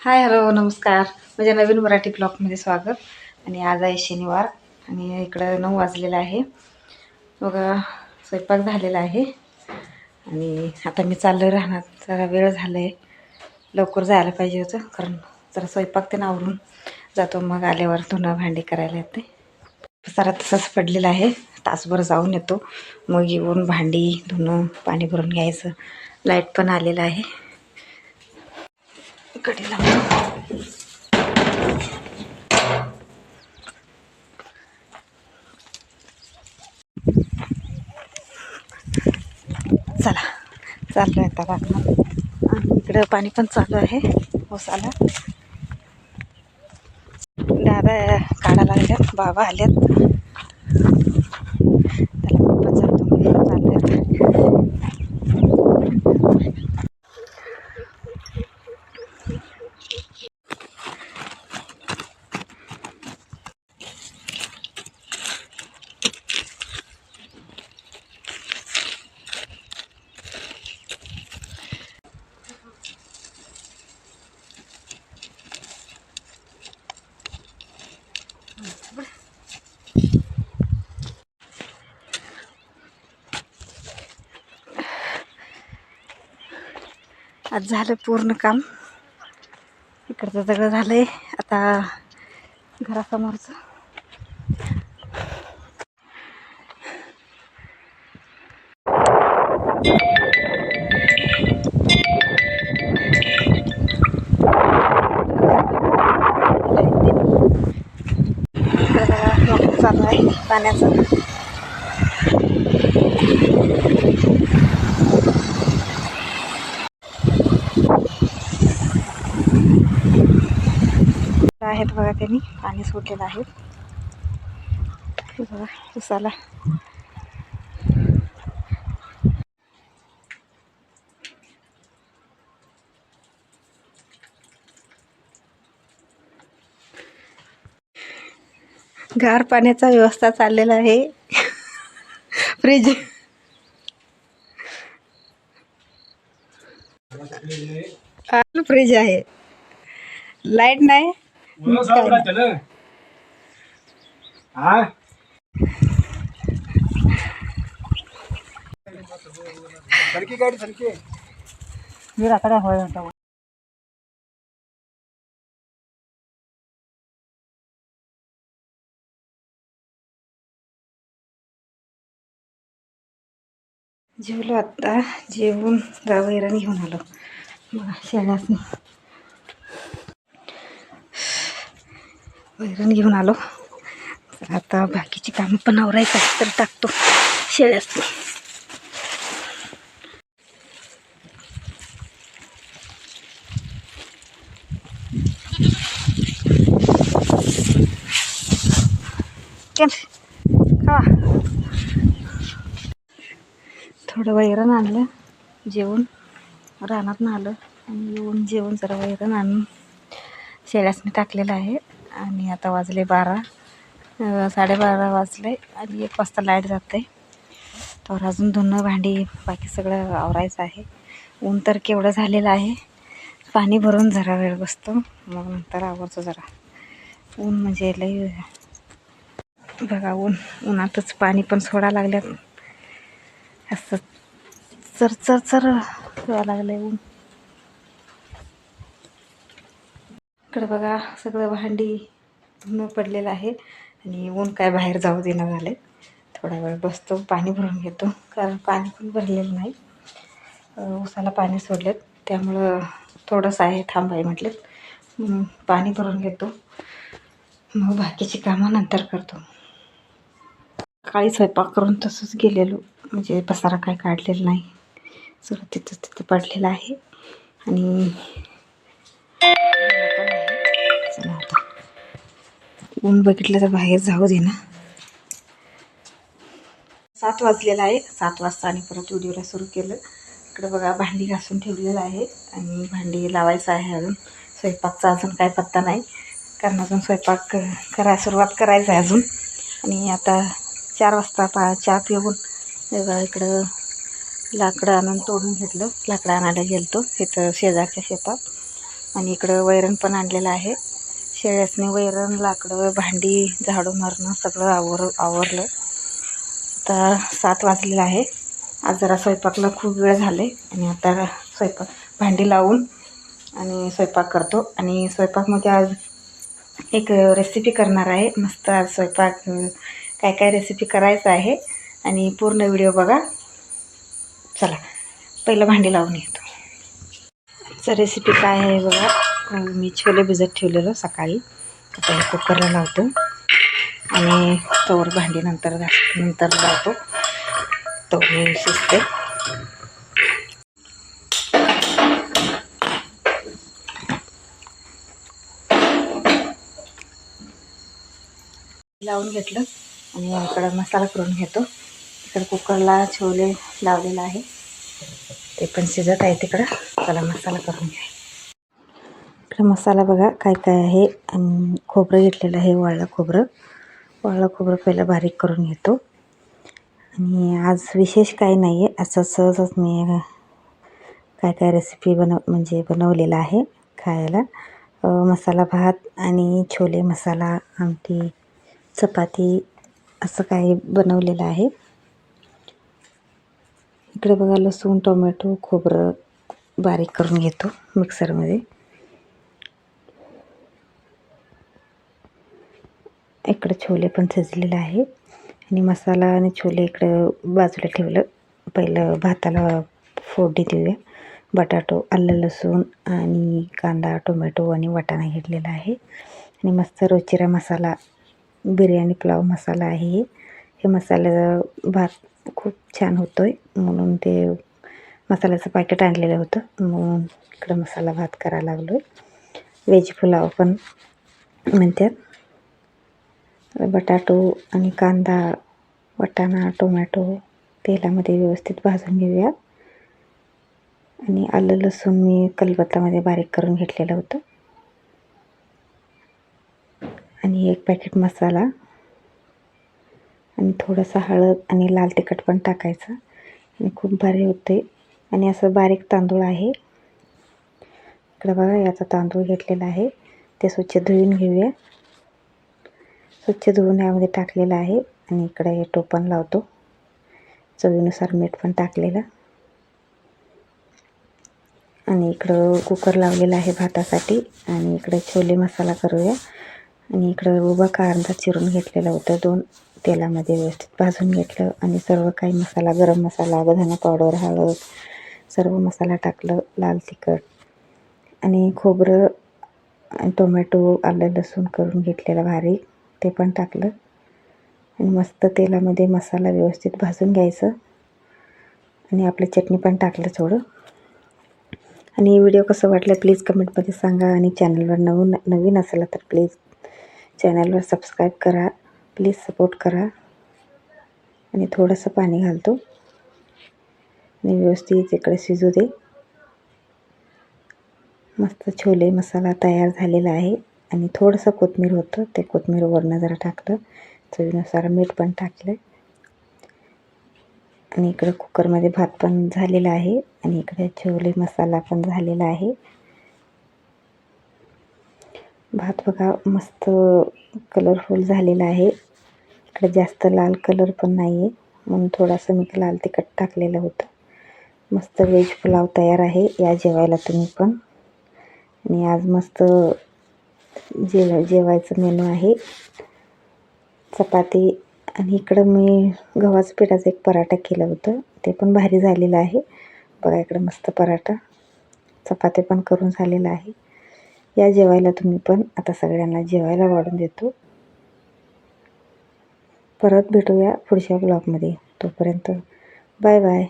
Hi hello नमस्कार. माझ्या नवीन मराठी ब्लॉगमध्ये स्वागत. आणि आज आहे शनिवार आणि इकडं नऊ वाजलेलं आहे. बघा स्वयंपाक झालेला आहे. आणि आता मी चाललं राहणार जरा वेळ झाला आहे लवकर जायला पाहिजे होतं कारण जरा स्वयंपाक ते आवरून जातो. मग आल्यावर धुणं भांडी करायला येते. सारा तसंच पडलेला आहे. तासभर जाऊन येतो. मग येऊन भांडी धुणं पाणी भरून घ्यायचं. लाइट पण आलेलं आहे. कडी लावतो चला चाललो आहे आता आणि इकडं पाणी पण चालू आहे. ओसाला दादा काढा लागल्यात बाबा आल्यात त्याला मी पण जातो चाललो आहे आज झालं पूर्ण काम. इकडचं सगळं झालं आहे आता घरासमोरचं. इकडं चालू आहे पाण्याचं. आहेत बघा त्यांनी. पाणी सोडलेलं आहे. हे बघा उसाला. गार पाण्याचा व्यवस्था चाललेला आहे. फ्रीज. फ्रीज आहे. लाइट नाही. हा? सरकी गाडी सरकी. होय जेवलो आत्ता जेवून वैरण घेऊन आलो. बघा शेळ्यासनी वैरण घेऊन आलो. तर आता बाकीची कामं पण आवरायचं तर टाकतो शेळ्यासनी. थोडं वैरण आणलं जेवण रानात आलं आणि येऊन जेवण जरा वैरण आणून शेळ्यासनी टाकलेलं आहे. आणि आता वाजले बारा. साडेबारा वाजले आणि एक वाजता लाइट जाते. तर अजून धुणं भांडी बाकी सगळं आवरायचं आहे. ऊन तर केवढं झालेलं आहे. पाणी भरून जरा वेळ बसतो. मग नंतर आवरतो जरा. ऊन म्हणजे लई बघा ऊन उन्हातच पाणी पण सोडा लागल्यात. असं चर चर चर व्हायला लागलं ऊन. इकडं बघा सगळं भांडी धुणं पडलेलं आहे आणि ऊन काय बाहेर जाऊ देणं झालं थोडा वेळ बसतो पाणी भरून घेतो कारण पाणी पण भरलेलं नाही. उसाला पाणी सोडलेत त्यामुळं थोडंसं आहे थांबाय म्हटलेत. पाणी भरून घेतो. मग बाकीची कामं नंतर करतो. सकाळी स्वयंपाक करून तसंच गेलेलो म्हणजे पसारा काय काढलेला नाही. सगळं तिथं तिथं पडलेलं आहे. आणि चला आता. ऊन बघितलं तर बाहेर जाऊ दे ना. सात वाजलेला आहे. सात वाजता आणि परत व्हिडिओला सुरू केलं. इकडं बघा भांडी घासून ठेवलेलं आहे. आणि भांडी लावायचं आहे अजून. स्वयंपाकचा अजून काय पत्ता नाही. कारण अजून स्वयंपाक करा सुरुवात करायचं आहे अजून. आणि आता चार वाजता पा चहा पिऊन बघा इकडं लाकडं आणून तोडून घेतलं. लाकडं आणायला गेलतो. इथं शेजारच्या शेतात. आणि इकडं वैरण पण आणलेलं आहे. शेळ्यासने वैरण लाकडं भांडी झाडू मारणं सगळं आवर आवरलं. आता सात वाजलेलं आहे. आज जरा स्वयंपाकला खूप वेळ झाले आणि आता स्वयंपाक भांडी लावून आणि स्वयंपाक करतो. आणि स्वयंपाकमध्ये आज एक रेसिपी करणार आहे. मस्त आज स्वयंपाक काय काय रेसिपी करायचं आहे. आणि पूर्ण व्हिडिओ बघा. चला पहिलं भांडी लावून येतो. आजचं रेसिपी काय आहे बघा? मी छोले भिजत ठेवलेलो सकाळी. आता हे कुकरला लावतो. आणि तोवर भांडी नंतर नंतर लावतो. तो शिजते. लावून घेतलं. आणि इकडं मसाला करून घेतो. इकडं कुकरला छोले लावलेला आहे. ते पण शिजत आहे तिकडं. चला मसाला करून घ्या. इकडं मसाला बघा काय काय आहे. खोबरं घेतलेलं आहे वाळलं खोबरं. वाळलं खोबरं पहिलं बारीक करून घेतो. आणि आज विशेष काही नाही आहे असं सहजच मी काय काय रेसिपी बनव म्हणजे बनवलेलं आहे खायला. मसाला भात आणि छोले मसाला आमटी चपाती असं काही बनवलेलं आहे. इकडे बघा लसूण टोमॅटो खोबरं बारीक करून घेतो मिक्सरमध्ये. इकडं छोले पण शिजलेलं आहे. आणि मसाला आणि छोले इकडं बाजूला ठेवलं. पहिलं भाताला फोडणी देऊया बटाटो आलं लसूण आणि कांदा टोमॅटो आणि वाटाणा घेतलेला आहे. आणि मस्त रोचिरा मसाला बिर्याणी पुलाव मसाला आहे हे. हे भात खूप छान होतो आहे म्हणून ते मसाल्याचं पॅकेट आणलेलं होतं. म्हणून इकडं मसाला भात करायला लागलो आहे व्हेज पुलाव पण म्हणतात. बटाटो आणि कांदा वटाणा टोमॅटो तेलामध्ये व्यवस्थित भाजून घेऊया आणि आलं लसूण मी कलबत्तामध्ये बारीक करून घेतलेलं होतं. आणि एक पॅकेट मसाला आणि थोडंसं हळद आणि लाल तिखट पण टाकायचं. आणि खूप भारी होते. आणि असं बारीक तांदूळ आहे. इकडं बघा याचा तांदूळ घेतलेला आहे. ते स्वच्छ धुवून घेऊया. स्वच्छ धुवून यामध्ये टाकलेलं आहे. आणि इकडे हे टोपण लावतो. चवीनुसार मीठ पण टाकलेलं. आणि इकडं कुकर लावलेला आहे भातासाठी. आणि इकडे छोले मसाला करूया. आणि इकडं उभा कांदा चिरून घेतलेला होता दोन. तेलामध्ये व्यवस्थित भाजून घेतलं आणि सर्व काही मसाला गरम मसाला धना पावडर हळद सर्व मसाला टाकलं लाल तिखट आणि खोबरं टोमॅटो आलं लसूण करून घेतलेलं बारीक ते पण टाकलं. आणि मस्त तेलामध्ये मसाला व्यवस्थित भाजून घ्यायचं आणि आपलं चटणी पण टाकलं थोडं. आणि व्हिडिओ कसं वाटलं प्लीज कमेंटमध्ये सांगा आणि चॅनलवर नवीन नवीन असेल तर प्लीज चॅनलवर सबस्क्राईब करा. प्लीज सपोर्ट करा. आणि थोडंसं पाणी घालतो. आणि व्यवस्थित इकडे शिजू दे. मस्त छोले मसाला तयार झालेला आहे. आणि थोडंसं कोथमीर होतं. ते कोथमीर वरनं जरा टाकलं चवीनुसार मीठ पण टाकलं आणि इकडं कुकरमध्ये भात पण झालेला आहे. आणि इकडे छोले मसाला पण झालेला आहे. भात बघा मस्त कलरफुल झालेला आहे. इकडे जास्त लाल कलर पण नाही आहे म्हणून थोडासा मी लाल तिखट टाकलेलं होतं. मस्त व्हेज पुलाव तयार आहे. या जेवायला तुम्ही पण. आणि आज मस्त जेव जेवायचं मेनू आहे. चपाती आणि इकडं मी गव्हाचं पिठाचं एक पराठा केलं होतं. ते पण भारी झालेलं आहे. बघा इकडं मस्त पराठा. चपाती पण करून झालेलं आहे. या जेवायला तुम्ही पण. आता सगळ्यांना जेवायला वाढून देतो. परत भेटूया पुढच्या ब्लॉगमध्ये तोपर्यंत बाय बाय